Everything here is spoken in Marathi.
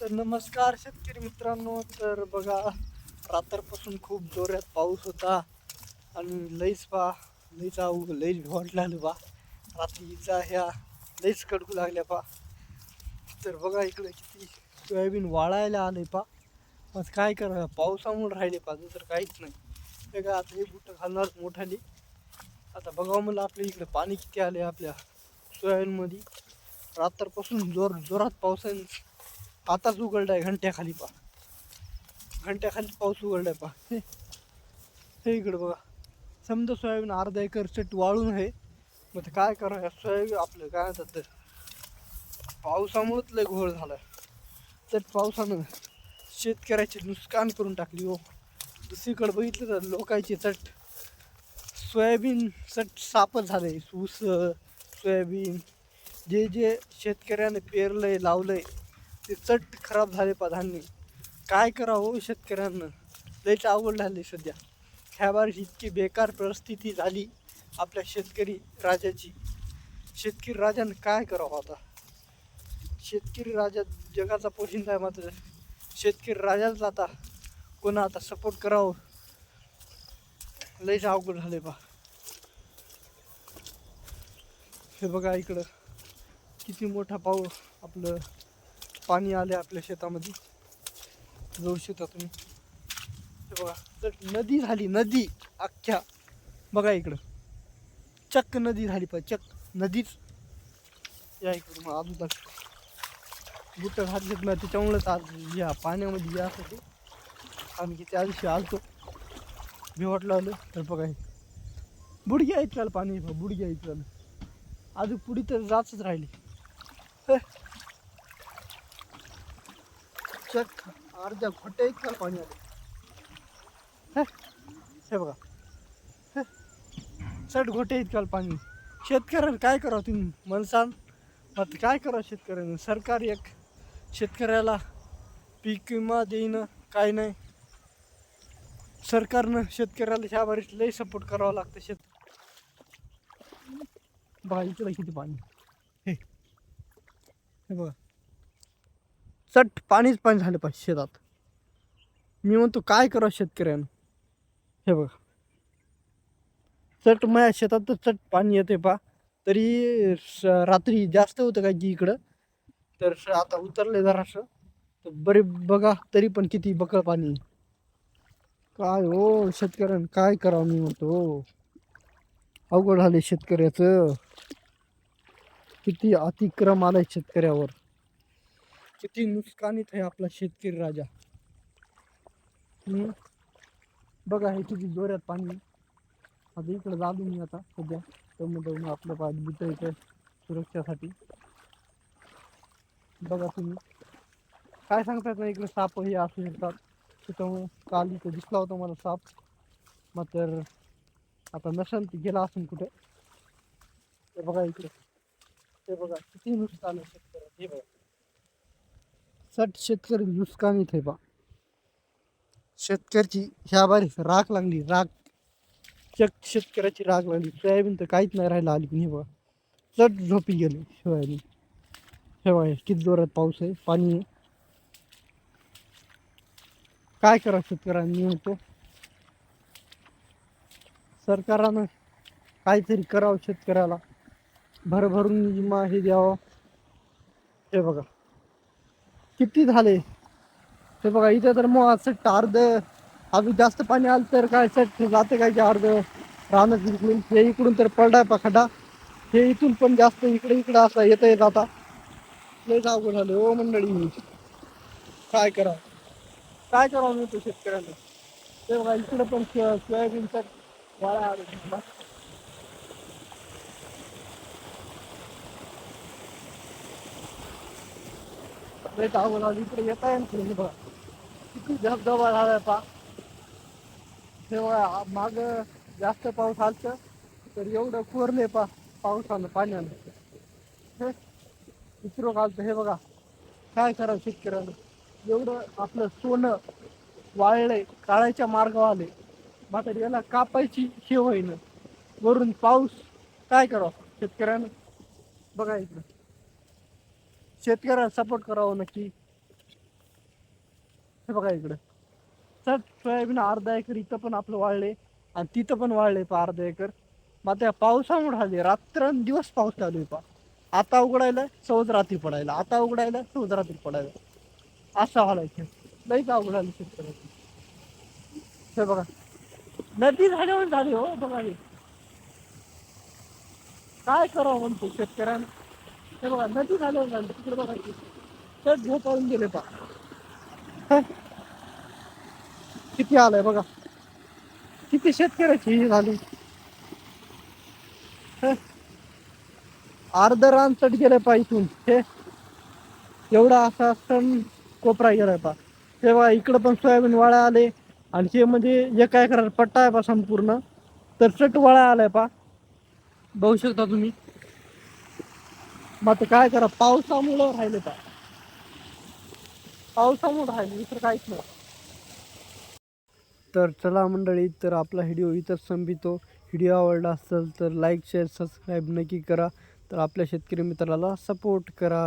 तर नमस्कार शेतकरी मित्रांनो. तर बघा रात्रपासून खूप जोरात पाऊस होता आणि लईच पा लईच आऊ लईच भिवाट लागली बा रात्रीचा ह्या लईच कडकू लागल्या पा. तर बघा इकडे किती सोयाबीन वाळायला आले पा. मग काय करा पावसामुळे राहिले पा. दुसरं काहीच नाही. बघा आता हे बुटं घालणार मोठाली. आता बघावं म्हणलं आपल्या इकडे पाणी किती आले आपल्या सोयाबीनमध्ये. रात्रपासून जोर जोरात पावसाने आताच उघडलाय घंट्याखाली पा घंट्याखाली पाऊस उघडलाय पा हे इकडं बघा. समजा सोयाबीन अर्धा एकर चट वाळून आहे. मग ते काय करा या सोयाबीन आपलं काय म्हणतात ते? पावसामुळेच लय घोळ झालाय. तर पावसानं शेतकऱ्याचे नुकसान करून टाकली हो. दुसरीकडे बघितलं तर लोकांचे चट. सोयाबीन चट सापच झाले ऊस सोयाबीन जे जे शेतकऱ्याने पेरलंय लावलंय ते चट खराब झाले पा धान्य काय करावं हो शेतकऱ्यांना? लयच अवघड झाले सध्या. ह्या इतकी बेकार परिस्थिती झाली आपल्या शेतकरी राजाची. शेतकरी राजानं काय करावं आता? शेतकरी राजा जगाचा पोशिंदा आहे मात्र. शेतकरी राजाच आता कोणा आता सपोर्ट करावं. लयच अवघड झाले बा. हे बघा इकडं. किती मोठा पाऊस आपलं पाणी आले आपल्या शेतामध्ये. जाऊ शकता तुम्ही. बघा तर नदी झाली नदी अख्ख्या. बघा इकडं. चक्क नदी झाली पाहिजे चक्क. नदीच. या इकडं मग अजून बुट्ट घातलेत ना त्याच्यामुळेच आज या पाण्यामध्ये या आम्ही आणखी त्या दिवशी आलतो. भिवटलं आलं. तर बघा हे. बुडगी आहेत पाणी. बुडग्या इथं त्याला अजून पुढे तर जातच राहिली. अर्ध्या खोट्या इतकं पाणी आलं. हे. हे बघा. चट घोटे इतकाल पाणी. शेतकऱ्याला काय करावं तुम्ही? मनसान मग काय करावं शेतकऱ्यानं? सरकार एक शेतकऱ्याला पीक विमा देईन काय नाही. सरकारनं शेतकऱ्याला ह्या बारीत लई सपोर्ट करावा लागतं शेत बघा इकडे किती पाणी. हे हे बघा. चट पाणीच पाणी झालं पाहिजे शेतात. मी म्हणतो काय करावं शेतकऱ्यानं? हे बघा. चट माझ्या शेतात तर चट पाणी येते पा तरी रात्री जास्त होतं काय की इकडं? तर आता उतरले जरासं. तर बरे बघा तरी पण किती बकळ पाणी. काय हो शेतकऱ्यानं काय करावं मी म्हणतो? अवघड झाले शेतकऱ्याचं. किती अतिक्रम आलाय शेतकऱ्यावर. किती नुकसानीत आहे आपला शेतकरी राजा. हम्म. बघा, हे किती जोरात पाणी. आता इकडे जालो मी आता सध्या. त्यामुळे आपलं पाय बुट इथे सुरक्षासाठी. बघा तुम्ही. काय सांगतात ना, इकडे साप हे असू शकतात. त्याच्यामुळे काल इथं दिसला होता मला साप. मग तर आता नसेल, ते गेला असेल कुठे. ते बघा इकडे. ते बघा, किती नुकसान आहे शेतकऱ्याचं. हे बघा. सट शेतकरी नुकसान इथे बा शेतकऱ्याची ह्या बारी राख लागली राख. चक शेतकऱ्याची राग लागली. सोयाबीन तर काहीच नाही राहिलं आली पण हे बघा. चट झोपी गेले सोयाबीन. हे आहे किती जोरात पाऊस आहे पाणी आहे. काय करा शेतकऱ्यांनी होतो सरकारानं काहीतरी करावं शेतकऱ्याला. भरभरून विमा हे द्यावं. हे बघा. किती झाले? हे बघा इथं तर मग असं अर्ध. अजून जास्त पाणी आलं तर काय सट जाते काय जे अर्ध? राहणं इकडून हे इकडून तर पडलाय पखडा. हे इथून पण जास्त इकडे इकडे असं येता येत आता. लय अवघड झालं ओ मंडळी. काय करावं? काय करावं मी तो शेतकऱ्यांना ते बघा इकडे पण सोयाबीनचा वाळा आला. लय अवघड झालं इकडे येता येईल बघा किती धबधबा झालाय पा. तेव्हा माग जास्त पाऊस आलत तर एवढं कोरले पा पावसानं पाण्यानं. हे इस्रो घालतं हे बघा. काय करा शेतकऱ्यानं? एवढं आपलं सोनं वाळलंय काळाच्या मार्गावर आले मात्र याला कापायची हे होईन वरून पाऊस काय करावं शेतकऱ्यानं? बघा इकडं. शेतकऱ्याला सपोर्ट करावं नक्की. हे बघा इकडे. सर सोयाबीन अर्धा एकर इथं पण आपलं वाळले आणि तिथं पण वाळले पा अर्धा एकर. मग त्या पावसामुळे आले रात्रंदिवस पाऊस चालू आहे पा आता उघडायला सहज रात्री पडायला. आता उघडायला सहज रात्री पडायला. असं व्हायचं लईच उघडायला शेतकऱ्याची. हे बघा. नदी झाल्यावर झाली हो बघा काय करावं म्हणतो शेतकऱ्यानं? हे बघा नदी झाल्यावर झाली तिकडे बघा की. तर झोपावून गेले पा किती आलंय बघा. किती शेतकऱ्याची हे झाली. अर्ध रान चट गेलंय पा इथून. हे? एवढा असा सण कोपरा गेलाय पा तेव्हा इकडं पण सोयाबीन वाळा आले. आणि हे म्हणजे एका एकरात पट्टा आहे पा संपूर्ण. तर चट वाळा आलाय पा बघू शकता तुम्ही. मग आता काय करा पावसामुळं राहिले का पावसामुळं राहिले इतर काहीच नाही. तर चला मंडळी तर आपला व्हिडिओ इथंच संपितो. व्हिडिओ आवडला असेल तर लाईक शेअर सबस्क्राईब नक्की करा. तर आपल्या शेतकरी मित्राला सपोर्ट करा.